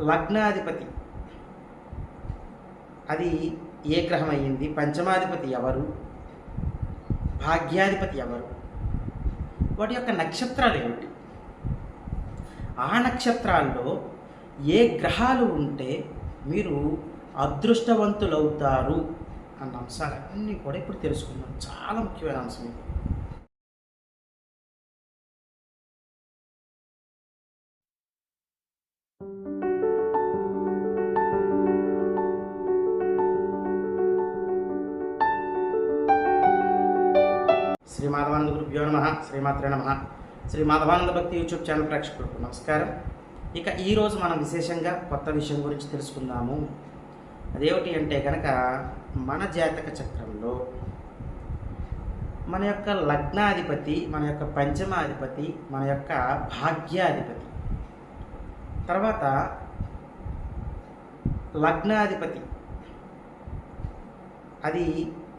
లగ్నాధిపతి అది ఏ గ్రహం అయ్యింది పంచమాధిపతి ఎవరు? భాగ్యాధిపతి ఎవరు? వాటి యొక్క నక్షత్రాలు ఏమిటి? ఆ నక్షత్రాల్లో ఏ గ్రహాలు ఉంటే మీరు అదృష్టవంతులవుతారు? అన్న అంశాలన్నీ కూడా ఇప్పుడు తెలుసుకుందాం. చాలా ముఖ్యమైన అంశం ఇది. శ్రీ మాధవానంద గురుభ్యో నమ శ్రీమాత్రే నమ. శ్రీ మాధవానంద భక్తి యూట్యూబ్ ఛానల్ ప్రేక్షకులకు నమస్కారం. ఇక ఈరోజు మనం విశేషంగా కొత్త విషయం గురించి తెలుసుకుందాము. అదేమిటి అంటే కనుక మన జాతక చక్రంలో మన యొక్క లగ్నాధిపతి మన యొక్క పంచమాధిపతి మన యొక్క భాగ్యాధిపతి. తర్వాత లగ్నాధిపతి. అది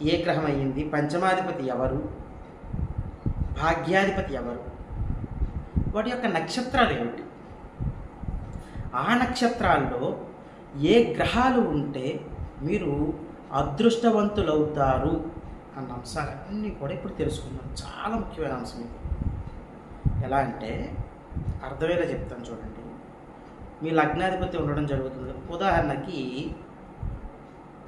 ఏ గ్రహం అయ్యింది? పంచమాధిపతి ఎవరు? భాగ్యాధిపతి ఎవరు? వాటి యొక్క నక్షత్రాలు ఏమిటి? ఆ నక్షత్రాల్లో ఏ గ్రహాలు ఉంటే మీరు అదృష్టవంతులవుతారు అన్న అంశాలన్నీ కూడా ఇప్పుడు తెలుసుకుందాం. చాలా ముఖ్యమైన అంశం ఇది. ఎలా అంటే అర్థమయ్యేలా చెప్తాను చూడండి. మీ లగ్నాధిపతి ఉండడం జరుగుతుంది. ఉదాహరణకి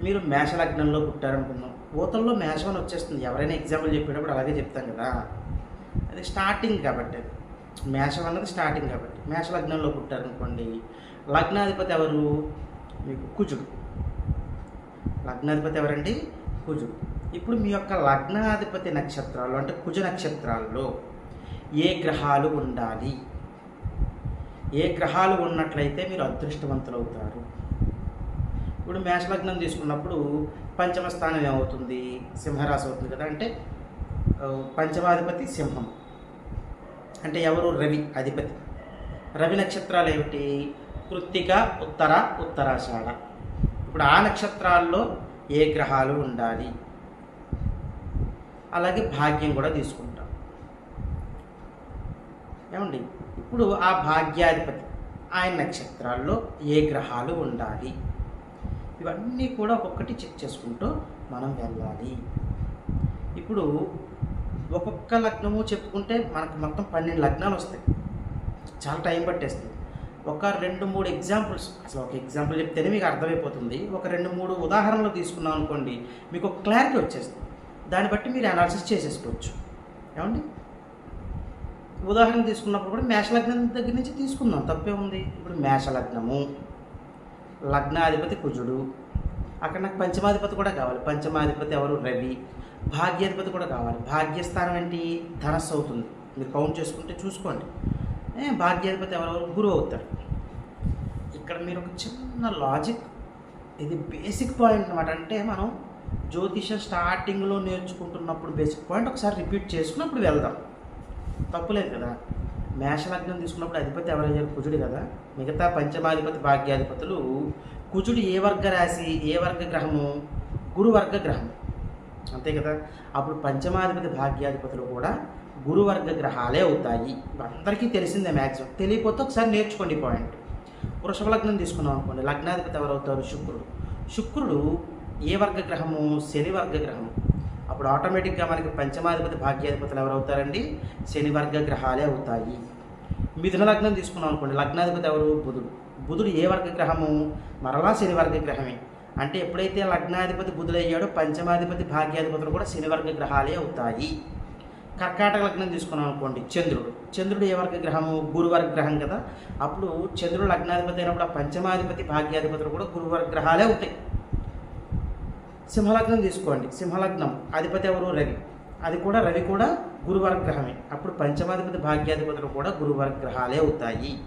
మీరు మేష లగ్నంలో పుట్టారనుకుందాం. ఊతల్లో మేషం అని వచ్చేస్తుంది. ఎవరైనా ఎగ్జాంపుల్ చెప్పేటప్పుడు అలాగే చెప్తాం కదా. అది స్టార్టింగ్ కాబట్టి. అది మేషం అన్నది స్టార్టింగ్ కాబట్టి. మేష లగ్నంలో పుట్టారనుకోండి లగ్నాధిపతి ఎవరు? మీకు కుజుడు. లగ్నాధిపతి ఎవరండి? కుజుడు. ఇప్పుడు మీ యొక్క లగ్నాధిపతి నక్షత్రాలు అంటే కుజ నక్షత్రాల్లో ఏ గ్రహాలు ఉండాలి? ఏ గ్రహాలు ఉన్నట్లయితే మీరు అదృష్టవంతులు అవుతారు. ఇప్పుడు మేషలగ్నం తీసుకున్నప్పుడు పంచమ స్థానం ఏమవుతుంది? సింహరాశి అవుతుంది కదా అంటే పంచమాధిపతి సింహం. అంటే ఎవరు? రవి అధిపతి. రవి నక్షత్రాలు ఏమిటి? కృత్తిక ఉత్తర ఉత్తరాషాఢ. ఇప్పుడు ఆ నక్షత్రాల్లో ఏ గ్రహాలు ఉండాలి? అలాగే భాగ్యం కూడా తీసుకుంటాం. ఏమండి? ఇప్పుడు ఆ భాగ్యాధిపతి ఆయన నక్షత్రాల్లో ఏ గ్రహాలు ఉండాలి? ఇవన్నీ కూడా ఒక్కొక్కటి చెక్ చేసుకుంటూ మనం వెళ్ళాలి. ఇప్పుడు ఒక్కొక్క లగ్నము చెప్పుకుంటే మనకు మొత్తం పన్నెండు లగ్నాలు వస్తాయి. చాలా టైం పట్టేస్తుంది. ఒక రెండు మూడు ఎగ్జాంపుల్స్ అసలు ఒక ఎగ్జాంపుల్ చెప్తేనే మీకు అర్థమైపోతుంది. ఒక రెండు మూడు ఉదాహరణలు తీసుకున్నాం అనుకోండి మీకు ఒక క్లారిటీ వచ్చేస్తుంది. దాన్ని బట్టి మీరు అనాలిసిస్ చేసేసుకోవచ్చు. ఏమండి? ఉదాహరణ తీసుకున్నప్పుడు కూడా మేషలగ్నం దగ్గర నుంచి తీసుకుందాం. తప్పే ఉంది ఇప్పుడు మేషలగ్నము లగ్నాధిపతి కుజుడు. అక్కడ నాకు పంచమాధిపతి కూడా కావాలి. పంచమాధిపతి ఎవరు? రవి. భాగ్యాధిపతి కూడా కావాలి. భాగ్యస్థానం ఏంటి? ధనస్సు అవుతుంది. మీరు కౌంట్ చేసుకుంటే చూసుకోండి. భాగ్యాధిపతి ఎవరెవరు గురువు అవుతారు ఇక్కడ మీరు ఒక చిన్న లాజిక్ ఇది బేసిక్ పాయింట్ అనమాట అంటే మనం జ్యోతిషం స్టార్టింగ్లో నేర్చుకుంటున్నప్పుడు బేసిక్ పాయింట్ ఒకసారి రిపీట్ చేసుకున్నప్పుడు వెళ్దాం. తప్పులేదు కదా. మేషలగ్నం తీసుకున్నప్పుడు అధిపతి ఎవరయ్యారు కుజుడు కదా. మిగతా పంచమాధిపతి భాగ్యాధిపతులు కుజుడు ఏ వర్గ రాశి ఏ వర్గ గ్రహము? గురువర్గ గ్రహం అంతే కదా? అప్పుడు పంచమాధిపతి భాగ్యాధిపతులు కూడా గురువర్గ గ్రహాలే అవుతాయి. అందరికీ తెలిసిందే మ్యాక్సిమం తెలియకపోతే ఒకసారి నేర్చుకోండి పాయింట్ వృషభ లగ్నం తీసుకున్నాం అనుకోండి. లగ్నాధిపతి ఎవరవుతారు? శుక్రుడు. శుక్రుడు ఏ వర్గ గ్రహము? శని వర్గ గ్రహము. అప్పుడు ఆటోమేటిక్గా మనకి పంచమాధిపతి భాగ్యాధిపతులు ఎవరవుతారండి? శనివర్గ శని వర్గ గ్రహాలే అవుతాయి. మిథున లగ్నం తీసుకున్నాం అనుకోండి. లగ్నాధిపతి ఎవరు? బుధుడు. బుధుడు ఏ వర్గ గ్రహము మరలా శని వర్గ గ్రహమే అంటే ఎప్పుడైతే లగ్నాధిపతి బుధుడయ్యాడో పంచమాధిపతి భాగ్యాధిపతులు కూడా శనివర్గ గ్రహాలే అవుతాయి. కర్కాటక లగ్నం తీసుకున్నాం అనుకోండి చంద్రుడు. చంద్రుడు ఏ వర్గ గ్రహము గురువర్గ గ్రహం కదా. అప్పుడు చంద్రుడు లగ్నాధిపతి అయినప్పుడు పంచమాధిపతి భాగ్యాధిపతులు కూడా గురువర్గ గ్రహాలే అవుతాయి. సింహలగ్నం తీసుకోండి. సింహలగ్నం. అధిపతి ఎవరు? రవి. అది కూడా రవి కూడా గురువర్గ గ్రహమే అప్పుడు పంచమాధిపతి భాగ్యాధిపతులు కూడా గురువర్గ గ్రహాలే అవుతాయి.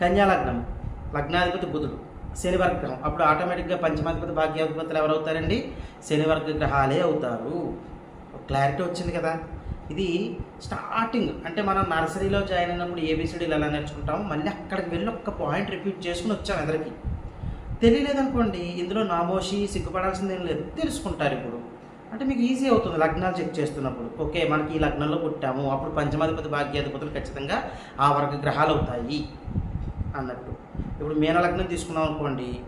కన్యాలగ్నం లగ్నాధిపతి బుధుడు శనివర్గ. గ్రహం అప్పుడు ఆటోమేటిక్గా పంచమాధిపతి భాగ్యాధిపతులు ఎవరవుతారండి? శనివర్గ గ్రహాలే అవుతారు. క్లారిటీ వచ్చింది కదా. ఇది స్టార్టింగ్ అంటే మనం నర్సరీలో జాయిన్ అయినప్పుడు ఏబిసిడీలు ఎలా నేర్చుకుంటాము మళ్ళీ అక్కడికి వెళ్ళి ఒక్క పాయింట్ రిపీట్ చేసుకుని వచ్చాం ఎదరికి తెలియలేదనుకోండి ఇందులో నామోషి సిగ్గుపడాల్సింది ఏం లేదు. తెలుసుకుంటారు ఇప్పుడు. అంటే మీకు ఈజీ అవుతుంది లగ్నాలు చెక్ చేస్తున్నప్పుడు. ఓకే మనకి ఈ లగ్నంలో పుట్టాము. అప్పుడు పంచమాధిపతి భాగ్యాధిపతులు ఖచ్చితంగా ఆ వర్గ గ్రహాలు అవుతాయి. అన్నట్టు. ఇప్పుడు మీనలగ్నం తీసుకున్నాం అనుకోండి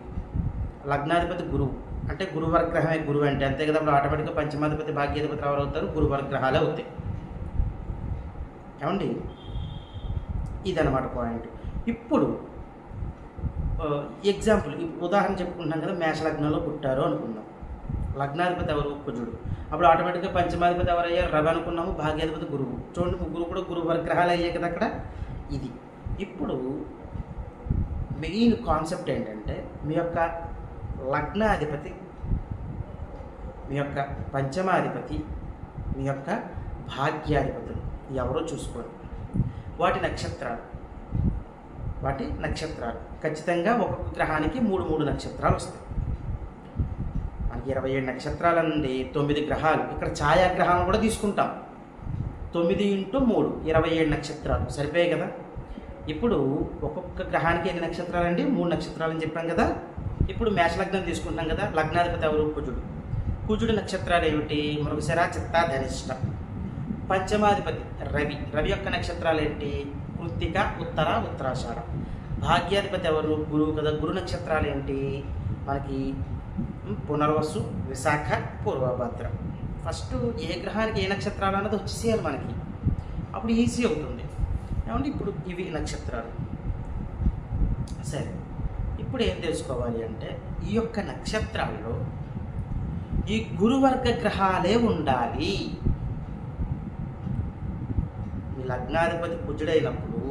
లగ్నాధిపతి గురువు అంటే గురువర్గ్రహమే గురువు అంటే అంతే కదా అప్పుడు ఆటోమేటిక్గా పంచమాధిపతి భాగ్యాధిపతి ఎవరు అవుతారు? గురువర్ అవుతాయి. ఏమండి? ఇదన్నమాట పాయింట్ ఇప్పుడు ఎగ్జాంపుల్ ఉదాహరణ చెప్పుకుంటున్నాం కదా మేష లగ్నంలో పుట్టారు అనుకున్నాం లగ్నాధిపతి ఎవరు? కుజుడు. అప్పుడు ఆటోమేటిక్గా పంచమాధిపతి ఎవరయ్యారు? రవి అనుకున్నాము భాగ్యాధిపతి గురువు. చూడండి గురువు కూడా గురువు వర్గ్రహాలు అయ్యాయి కదా అక్కడ. ఇది. ఇప్పుడు మెయిన్ కాన్సెప్ట్ ఏంటంటే మీ యొక్క లగ్నాధిపతి మీ యొక్క పంచమాధిపతి మీ యొక్క భాగ్యాధిపతులు ఎవరో చూసుకోండి వాటి నక్షత్రాలు. వాటి నక్షత్రాలు. ఖచ్చితంగా ఒక్కొక్క గ్రహానికి మూడు మూడు నక్షత్రాలు వస్తాయి. మనకి ఇరవై ఏడు నక్షత్రాల నుండి తొమ్మిది గ్రహాలు. ఇక్కడ ఛాయాగ్రహాలను కూడా తీసుకుంటాం. తొమ్మిది ఇంటూ మూడు ఇరవై ఏడు నక్షత్రాలు. సరిపోయాయి కదా? ఇప్పుడు ఒక్కొక్క గ్రహానికి ఎన్ని నక్షత్రాలు అండి మూడు నక్షత్రాలు అని చెప్పాం కదా. ఇప్పుడు మేషలగ్నం తీసుకుంటాం కదా. లగ్నాధిపతి ఎవరు? కుజుడు. కుజుడు నక్షత్రాలు ఏమిటి? మృగశిర చిత్త ధనిష్ట. పంచమాధిపతి రవి. రవి యొక్క నక్షత్రాలు ఏంటి? కృత్తిక ఉత్తర ఉత్తరాషాఢ. భాగ్యాధిపతి ఎవరు? గురువు కదా. గురు నక్షత్రాలు ఏంటి? మనకి పునర్వసు విశాఖ పూర్వభద్ర. ఫస్ట్ ఏ గ్రహానికి ఏ నక్షత్రాలు అన్నది వచ్చేసేయాలి మనకి. అప్పుడు ఈజీ అవుతుంది. ఏమంటే ఇప్పుడు ఇవి నక్షత్రాలు సరే ఇప్పుడు ఏం తెలుసుకోవాలి అంటే ఈ యొక్క నక్షత్రాల్లో ఈ గురువర్గ గ్రహాలే ఉండాలి. మీ లగ్నాధిపతి కుజుడైనప్పుడు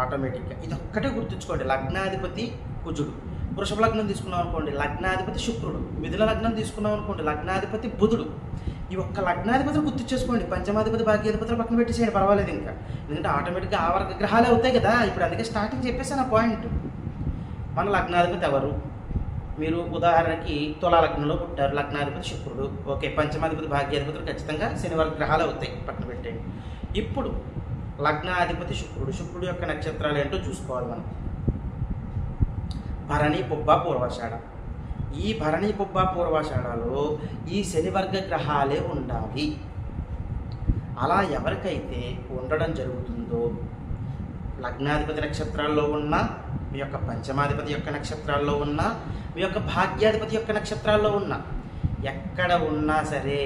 ఆటోమేటిక్గా ఇది ఒక్కటే గుర్తుంచుకోండి లగ్నాధిపతి కుజుడు. వృషభ లగ్నం తీసుకున్నాం అనుకోండి లగ్నాధిపతి శుక్రుడు మిథున లగ్నం తీసుకున్నాం అనుకోండి లగ్నాధిపతి బుధుడు. ఈ ఒక్క లగ్నాధిపతిని గుర్తు చేసుకోండి పంచమాధిపతి భాగ్యాధిపతులు పక్కన పెట్టేసేయండి పర్వాలేదు ఇంకా. ఎందుకంటే ఆటోమేటిక్గా ఆ వర్గ గ్రహాలే అవుతాయి కదా ఇప్పుడు అందుకే స్టార్టింగ్ చెప్పేసాను ఆ పాయింట్ మన లగ్నాధిపతి ఎవరు? మీరు ఉదాహరణకి తులా లగ్నంలో పుట్టారు లగ్నాధిపతి శుక్రుడు. ఓకే పంచమాధిపతి భాగ్యాధిపతులు ఖచ్చితంగా శనివారం గ్రహాలు అవుతాయి పక్కన పెట్టండి ఇప్పుడు లగ్నాధిపతి శుక్రుడు శుక్రుడు యొక్క నక్షత్రాలు ఏంటో చూసుకోవాలి మనం. భరణి బుబ్బ పూర్వాషాఢ ఈ భరణి బుబ్బ పూర్వాషాఢలో ఈ శనివర్గ గ్రహాలే ఉండాలి. అలా ఎవరికైతే ఉండడం జరుగుతుందో లగ్నాధిపతి నక్షత్రాల్లో ఉన్న మీ యొక్క పంచమాధిపతి యొక్క నక్షత్రాల్లో ఉన్న మీ యొక్క భాగ్యాధిపతి యొక్క నక్షత్రాల్లో ఉన్న ఎక్కడ ఉన్నా సరే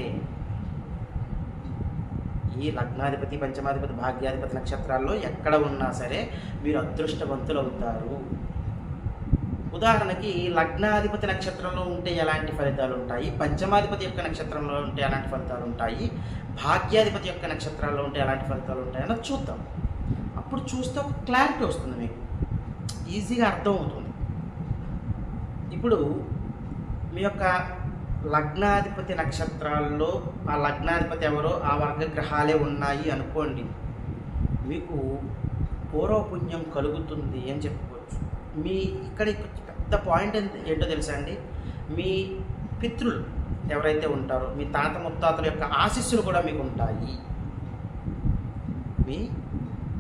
ఈ లగ్నాధిపతి పంచమాధిపతి భాగ్యాధిపతి నక్షత్రాల్లో ఎక్కడ ఉన్నా సరే మీరు అదృష్టవంతులు అవుతారు ఉదాహరణకి లగ్నాధిపతి నక్షత్రంలో ఉంటే ఎలాంటి ఫలితాలు ఉంటాయి? పంచమాధిపతి యొక్క నక్షత్రంలో ఉంటే ఎలాంటి ఫలితాలు ఉంటాయి? భాగ్యాధిపతి యొక్క నక్షత్రాల్లో ఉంటే ఎలాంటి ఫలితాలు ఉంటాయని చూద్దాం. అప్పుడు చూస్తే ఒక క్లారిటీ వస్తుంది మీకు. ఈజీగా అర్థం అవుతుంది ఇప్పుడు మీ యొక్క లగ్నాధిపతి నక్షత్రాల్లో ఆ లగ్నాధిపతి ఎవరో ఆ వర్గ గ్రహాలే ఉన్నాయి అనుకోండి మీకు పూర్వపుణ్యం కలుగుతుంది అని చెప్పుకోవచ్చు. మీ ఇక్కడ పెద్ద పాయింట్ ఏంటో తెలుసా అండి? మీ పితృలు ఎవరైతే ఉంటారో మీ తాత ముత్తాతల యొక్క ఆశీస్సులు కూడా మీకు ఉంటాయి. మీ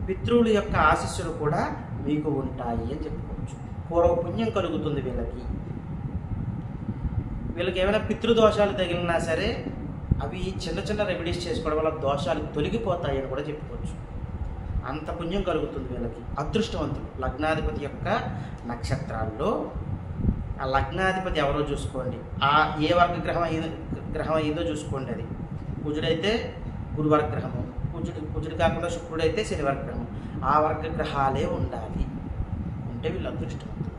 పితృల యొక్క ఆశీస్సులు కూడా మీకు ఉంటాయి అని చెప్పుకోవచ్చు. పూర్వపుణ్యం కలుగుతుంది వీళ్ళకి. వీళ్ళకి ఏమైనా పితృదోషాలు తగిలినా సరే అవి చిన్న చిన్న రెమెడీస్ చేసుకోవడం వల్ల దోషాలు తొలగిపోతాయి అని కూడా చెప్పుకోవచ్చు. అంత పుణ్యం కలుగుతుంది వీళ్ళకి. అదృష్టవంతులు. లగ్నాధిపతి యొక్క నక్షత్రాల్లో ఆ లగ్నాధిపతి ఎవరో చూసుకోండి. ఆ ఏ వర్గ గ్రహం అయిందో గ్రహం అయిందో చూసుకోండి అది. కుజుడైతే గురువర్గ గ్రహము కుజుడు కుజుడు కాకుండా శుక్రుడైతే శని గ్రహం ఆ వర్గ గ్రహాలే ఉండాలి. ఉంటే వీళ్ళు అదృష్టవంతులు.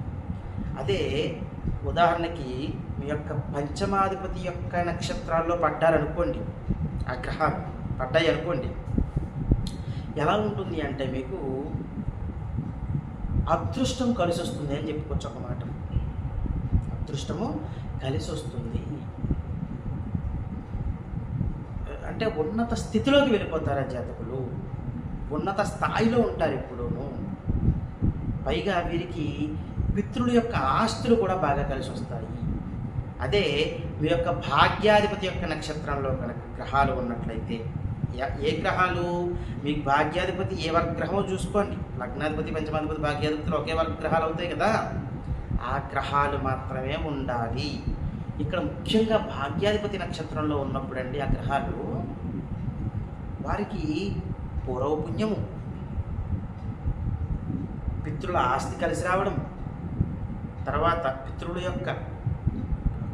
అదే ఉదాహరణకి మీ యొక్క పంచమాధిపతి యొక్క నక్షత్రాల్లో పడ్డారనుకోండి. ఆ గ్రహాలు పడ్డాయి అనుకోండి ఎలా ఉంటుంది అంటే మీకు అదృష్టం కలిసి వస్తుంది అని చెప్పుకోవచ్చు ఒక మాట. అదృష్టము కలిసి వస్తుంది అంటే ఉన్నత స్థితిలోకి వెళ్ళిపోతారు ఆ జాతకులు? ఉన్నత స్థాయిలో ఉంటారు ఎప్పుడూను పైగా వీరికి పితృల యొక్క ఆస్తులు కూడా బాగా కలిసి వస్తాయి అదే మీ యొక్క భాగ్యాధిపతి యొక్క నక్షత్రంలో కనుక గ్రహాలు ఉన్నట్లయితే ఏ గ్రహాలు? మీకు భాగ్యాధిపతి ఏ వర్గ్రహమో చూసుకోండి. లగ్నాధిపతి పంచమాధిపతి భాగ్యాధిపతులు ఒకే వర్గ్రహాలు అవుతాయి కదా. ఆ గ్రహాలు మాత్రమే ఉండాలి. ఇక్కడ ముఖ్యంగా భాగ్యాధిపతి నక్షత్రంలో ఉన్నప్పుడండి ఆ గ్రహాలు వారికి పూర్వపుణ్యము పితృల ఆస్తి కలిసి రావడం తర్వాత పితృల యొక్క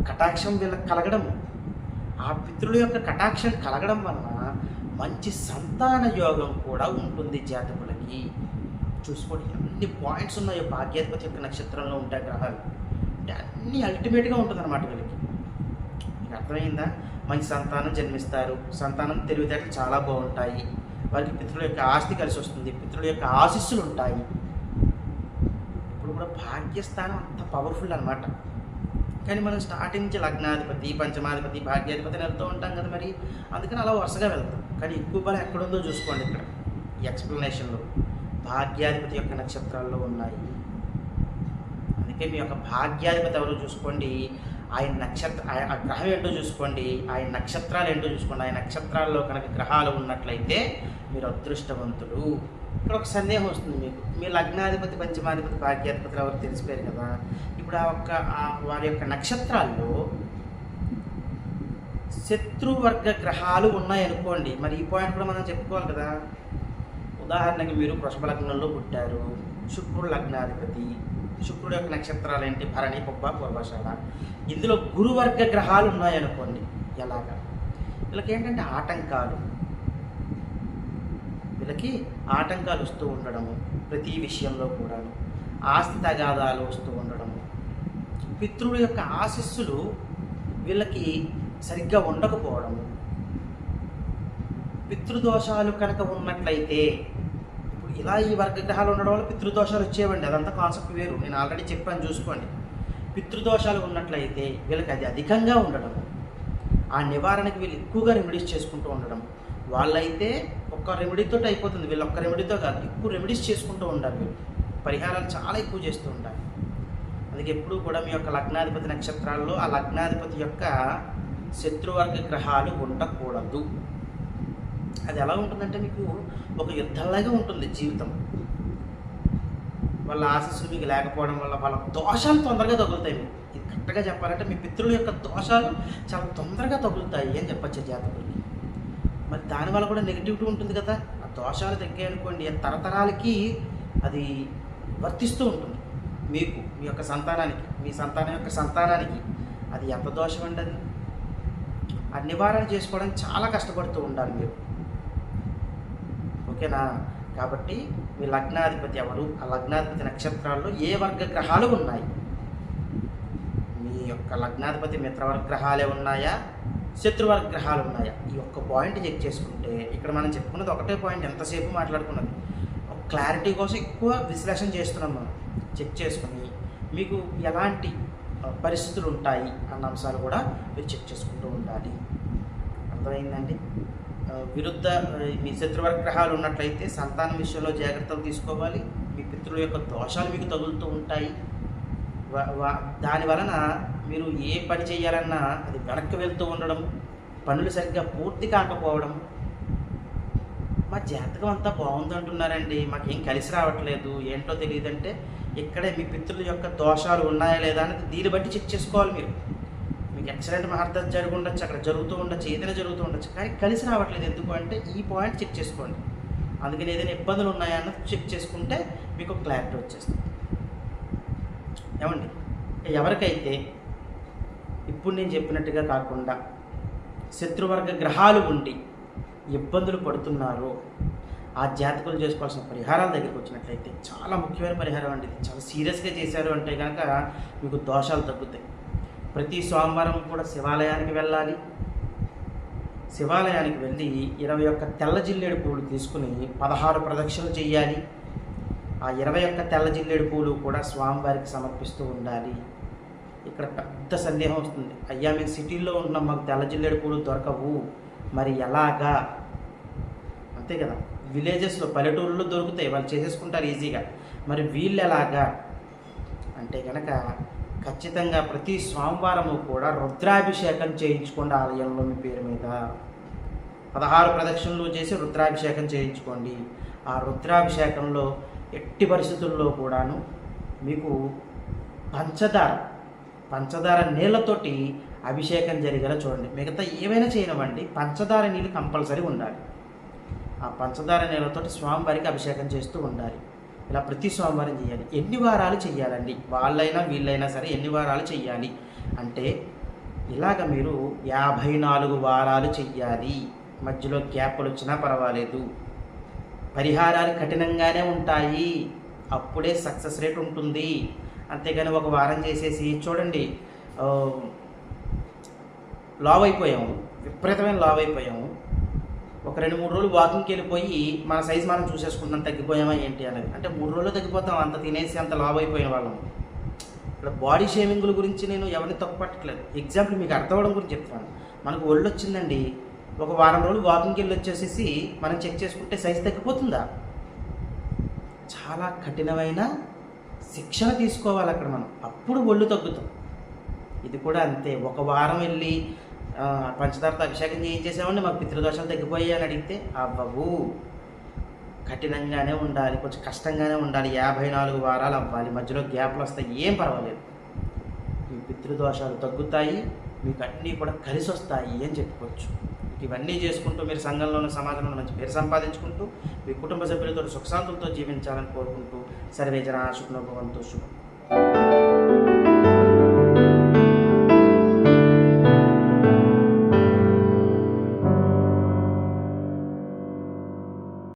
కటాక్షం వీళ్ళకి కలగడం ఆ పితృల యొక్క కటాక్షం కలగడం వలన మంచి సంతాన యోగం కూడా ఉంటుంది జాతకులకి. చూసుకోండి అన్ని పాయింట్స్ ఉన్నాయో భాగ్యాధిపతి యొక్క నక్షత్రంలో ఉంటాయి గ్రహాలు. అంటే అన్నీ అల్టిమేట్గా ఉంటుందన్నమాట వీళ్ళకి. మీకు అర్థమైందా? మంచి సంతానం జన్మిస్తారు. సంతానం తెలివితేటలు చాలా బాగుంటాయి. వారికి పితృల యొక్క ఆస్తి కలిసి వస్తుంది. పితృల యొక్క ఆశీస్సులు ఉంటాయి. ఇప్పుడు కూడా భాగ్యస్థానం అంత పవర్ఫుల్ అనమాట కానీ మనం స్టార్టింగ్ నుంచి లగ్నాధిపతి పంచమాధిపతి భాగ్యాధిపతి వెళ్తూ ఉంటాం కదా మరి. అందుకని అలా వరుసగా వెళ్తాం. కానీ ఎక్కువ బలం ఎక్కడుందో చూసుకోండి ఇక్కడ. ఈ ఎక్స్ప్లెనేషన్లో భాగ్యాధిపతి యొక్క నక్షత్రాల్లో ఉన్నాయి. అందుకే మీ యొక్క భాగ్యాధిపతి ఎవరో చూసుకోండి. ఆయన నక్షత్ర ఆయన ఆ గ్రహం ఏంటో చూసుకోండి. ఆయన నక్షత్రాలు ఏంటో చూసుకోండి. ఆయన నక్షత్రాల్లో కనుక గ్రహాలు ఉన్నట్లయితే మీరు అదృష్టవంతులు. ఇక్కడ ఒక సందేహం వస్తుంది మీకు. మీ లగ్నాధిపతి పంచమాధిపతి భాగ్యాధిపతులు ఎవరు తెలిసిపోయారు కదా. ఇప్పుడు ఆ ఒక్క వారి యొక్క నక్షత్రాల్లో శత్రువర్గ గ్రహాలు ఉన్నాయనుకోండి మరి ఈ పాయింట్ కూడా మనం చెప్పుకోవాలి కదా. ఉదాహరణకి మీరు వృషభ లగ్నంలో పుట్టారు. శుక్రుడు లగ్నాధిపతి. శుక్రుడు యొక్క నక్షత్రాలు ఏంటి? భరణి పొబ్బ పూర్వశాల ఇందులో గురువర్గ గ్రహాలు ఉన్నాయనుకోండి ఎలాగా? వీళ్ళకి ఏంటంటే ఆటంకాలు. వీళ్ళకి ఆటంకాలు వస్తూ ఉండడము ప్రతి విషయంలో కూడాను. ఆస్తి తగాదాలు వస్తూ ఉండడం పితృడు యొక్క ఆశీస్సులు వీళ్ళకి సరిగ్గా ఉండకపోవడం. పితృదోషాలు కనుక ఉన్నట్లయితే ఇప్పుడు ఇలా ఈ వర్గగ్రహాలు ఉండడం వల్ల పితృదోషాలు వచ్చేవండి. అదంతా కాన్సెప్ట్ వేరు. నేను ఆల్రెడీ చెప్పాను చూసుకోండి. పితృదోషాలు ఉన్నట్లయితే వీళ్ళకి అది అధికంగా ఉండడం. ఆ నివారణకి వీళ్ళు ఎక్కువగా రెమెడీస్ చేసుకుంటూ ఉండడం. వాళ్ళైతే ఒక్క రెమెడీతో అయిపోతుంది. వీళ్ళు ఒక్క రెమెడీతో కాదు ఎక్కువ రెమెడీస్ చేసుకుంటూ ఉండాలి వీళ్ళు. పరిహారాలు చాలా ఎక్కువ చేస్తూ ఉండాలి. అందుకే ఎప్పుడూ కూడా మీ యొక్క లగ్నాధిపతి నక్షత్రాల్లో ఆ లగ్నాధిపతి యొక్క శత్రువర్గ గ్రహాలు ఉండకూడదు. అది ఎలా ఉంటుందంటే మీకు ఒక యుద్ధంలాగే ఉంటుంది జీవితం. వాళ్ళ ఆశస్సులు మీకు లేకపోవడం వల్ల వాళ్ళ దోషాలు తొందరగా తగులుతాయి. మీకు ఇది కరెక్ట్గా చెప్పాలంటే మీ పితృల యొక్క దోషాలు చాలా తొందరగా తగులుతాయి అని చెప్పచ్చు జాతకులకి. మరి దానివల్ల కూడా నెగిటివిటీ ఉంటుంది కదా. ఆ దోషాలు తగ్గాయనుకోండి తరతరాలకి అది వర్తిస్తూ ఉంటుంది. మీకు మీ యొక్క సంతానానికి మీ సంతానం యొక్క సంతానానికి అది ఎంత దోషం అండి అది ఆ నివారణ చేసుకోవడానికి చాలా కష్టపడుతూ ఉండాలి మీరు. ఓకేనా? కాబట్టి మీ లగ్నాధిపతి ఎవరు? ఆ లగ్నాధిపతి నక్షత్రాల్లో ఏ వర్గ గ్రహాలు ఉన్నాయి? మీ యొక్క లగ్నాధిపతి మిత్రవర్గ గ్రహాలే ఉన్నాయా? శత్రువర్గ గ్రహాలు ఉన్నాయా? ఈ ఒక్క పాయింట్ చెక్ చేసుకుంటే ఇక్కడ మనం చెప్పుకున్నది ఒకటే పాయింట్ ఎంతసేపు మాట్లాడుకున్నది? క్లారిటీ కోసం ఎక్కువ విశ్లేషణ చేస్తున్నాం మనం. చెక్ చేసుకుని మీకు ఎలాంటి పరిస్థితులు ఉంటాయి అన్న అంశాలు కూడా మీరు చెక్ చేసుకుంటూ ఉండాలి. అర్థమైందండి? విరుద్ధ మీ శత్రువర్గ గ్రహాలు ఉన్నట్లయితే సంతానం విషయంలో జాగ్రత్తలు తీసుకోవాలి. మీ పితృల యొక్క దోషాలు మీకు తగులుతూ ఉంటాయి. దాని వలన మీరు ఏ పని చేయాలన్నా అది వెనక్కి వెళ్తూ ఉండడం పనులు సరిగ్గా పూర్తి కాకపోవడం మా జాతకం అంతా బాగుందంటున్నారండి. మాకేం కలిసి రావట్లేదు. ఏంటో తెలియదంటే ఇక్కడే మీ పితృల యొక్క దోషాలు ఉన్నాయా లేదా అనేది దీన్ని బట్టి చెక్ చేసుకోవాలి మీరు. మీకు ఎక్సలెంట్ మహార్థం జరిగి ఉండొచ్చు అక్కడ జరుగుతూ ఉండొచ్చు ఏదైనా జరుగుతూ ఉండొచ్చు కానీ కలిసి రావట్లేదు. ఎందుకు అంటే ఈ పాయింట్ చెక్ చేసుకోండి. అందుకని ఏదైనా ఇబ్బందులు ఉన్నాయా అన్నది చెక్ చేసుకుంటే మీకు క్లారిటీ వచ్చేస్తుంది. ఏమండి? ఎవరికైతే ఇప్పుడు నేను చెప్పినట్టుగా కాకుండా శత్రువర్గ గ్రహాలు ఉండి ఇబ్బందులు పడుతున్నారో ఆ జాతకులు చేసుకోవాల్సిన పరిహారాల దగ్గరికి వచ్చినట్లయితే చాలా ముఖ్యమైన పరిహారం అండి ఇది. చాలా సీరియస్గా చేశారు అంటే కనుక మీకు దోషాలు తగ్గుతాయి. ప్రతి సోమవారం కూడా శివాలయానికి వెళ్ళాలి. శివాలయానికి వెళ్ళి ఇరవై ఒక్క తెల్ల జిల్లేడు పూలు తీసుకుని పదహారు ప్రదక్షిణలు చేయాలి ఆ ఇరవై ఒక్క తెల్ల జిల్లేడు పూలు కూడా స్వామివారికి సమర్పిస్తూ ఉండాలి. ఇక్కడ పెద్ద సందేహం వస్తుంది. అయ్యా మేము సిటీల్లో ఉంటున్నాం మాకు తెల్ల జిల్లేడు పూలు దొరకవు. మరి ఎలాగా? అంతే కదా. విలేజెస్లో పల్లెటూరులో దొరుకుతాయి. వాళ్ళు చేసేసుకుంటారు ఈజీగా. మరి వీళ్ళు ఎలాగా? అంటే కనుక ఖచ్చితంగా ప్రతి సోమవారము కూడా రుద్రాభిషేకం చేయించుకోండి ఆలయంలో మీ పేరు మీద. పదహారు ప్రదక్షిణలు చేసి రుద్రాభిషేకం చేయించుకోండి. ఆ రుద్రాభిషేకంలో ఎట్టి పరిస్థితుల్లో కూడాను మీకు పంచదార పంచదార నీళ్ళతోటి అభిషేకం జరిగేలా చూడండి. మిగతా ఏమైనా చేయనివ్వండి. పంచదార నీళ్ళు కంపల్సరీ ఉండాలి. ఆ పంచదార నీళ్ళతో స్వామివారికి అభిషేకం చేస్తూ ఉండాలి. ఇలా ప్రతి సోమవారం చేయాలి. ఎన్ని వారాలు చేయాలండి వాళ్ళైనా వీళ్ళైనా సరే ఎన్ని వారాలు చేయాలి అంటే ఇలాగ మీరు యాభై నాలుగు వారాలు చెయ్యాలి. మధ్యలో గ్యాప్లు వచ్చినా పర్వాలేదు. పరిహారాలు కఠినంగానే ఉంటాయి. అప్పుడే సక్సెస్ రేట్ ఉంటుంది. అంతేగాని ఒక వారం చేసేసి చూడండి లావ్ అయిపోయాము విపరీతమైన లావ్ అయిపోయాము ఒక రెండు మూడు రోజులు వాకింగ్కి వెళ్ళిపోయి మన సైజ్ మనం చూసేసుకుంటాం తగ్గిపోయామా ఏంటి అనేది అంటే మూడు రోజులు తగ్గిపోతాం అంత తినేసి అంత లావ్ అయిపోయిన వాళ్ళం. ఇక్కడ బాడీ షేమింగ్ల గురించి నేను ఎవరిని తప్పుపట్టట్లేదు ఎగ్జాంపుల్ మీకు అర్థమవడం గురించి చెప్తాను. మనకు ఒళ్ళు వచ్చిందండి ఒక వారం రోజులు వాకింగ్కి వెళ్ళి వచ్చేసేసి మనం చెక్ చేసుకుంటే సైజ్ తగ్గిపోతుందా? చాలా కఠినమైన శిక్షణ తీసుకోవాలి అక్కడ మనం. అప్పుడు ఒళ్ళు తగ్గుతాం. ఇది కూడా అంతే. ఒక వారం వెళ్ళి పంచదారతో అభిషేకం చేయించేసామండి. మాకు పితృదోషాలు తగ్గిపోయాయి అని అడిగితే అవ్వవు. కఠినంగానే ఉండాలి కొంచెం కష్టంగానే ఉండాలి. యాభై నాలుగు వారాలు అవ్వాలి. మధ్యలో గ్యాప్లు వస్తాయి. ఏం పర్వాలేదు. మీ పితృదోషాలు తగ్గుతాయి మీకు అన్నీ కూడా కలిసి వస్తాయి అని చెప్పుకోవచ్చు. ఇవన్నీ చేసుకుంటూ మీరు సంఘంలోనూ సమాజంలో మంచి పేరు సంపాదించుకుంటూ మీ కుటుంబ సభ్యులతో సుఖశాంతులతో జీవించాలని కోరుకుంటూ సర్వేజన జన శుభం.